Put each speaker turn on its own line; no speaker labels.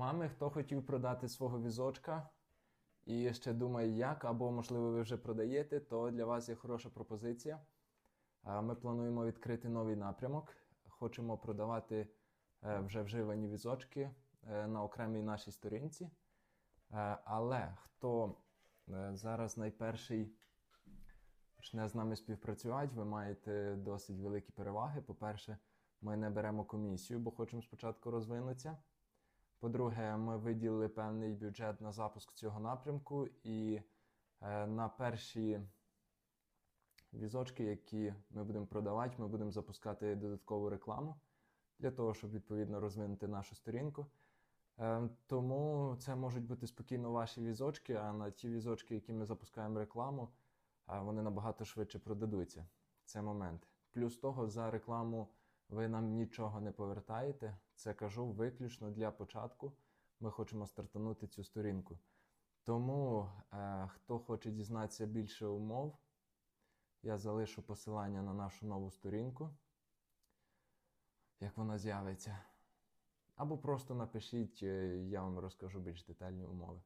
Мами, хто хотів продати свого візочка і ще думає, як, або, можливо, ви вже продаєте, то для вас є хороша пропозиція. Ми плануємо відкрити новий напрямок. Хочемо продавати е, вже вживані візочки е, на окремій нашій сторінці. Е, Але хто зараз найперший почне з нами співпрацювати, ви маєте досить великі переваги. По-перше, ми не беремо комісію, бо хочемо спочатку розвинутися. По-друге, ми виділили певний бюджет на запуск цього напрямку, і е, на перші візочки, які ми будемо продавати, ми будемо запускати додаткову рекламу для того, щоб відповідно розвинути нашу сторінку. Е, Тому це можуть бути спокійно ваші візочки, а на ті візочки, які ми запускаємо рекламу, е, вони набагато швидше продадуться. Це момент. Плюс того, за рекламу ви нам нічого не повертаєте. Це кажу виключно для початку. Ми хочемо стартанути цю сторінку. Тому, е, хто хоче дізнатися більше умов, я залишу посилання на нашу нову сторінку, як вона з'явиться. Або просто напишіть, е, я вам розкажу більш детальні умови.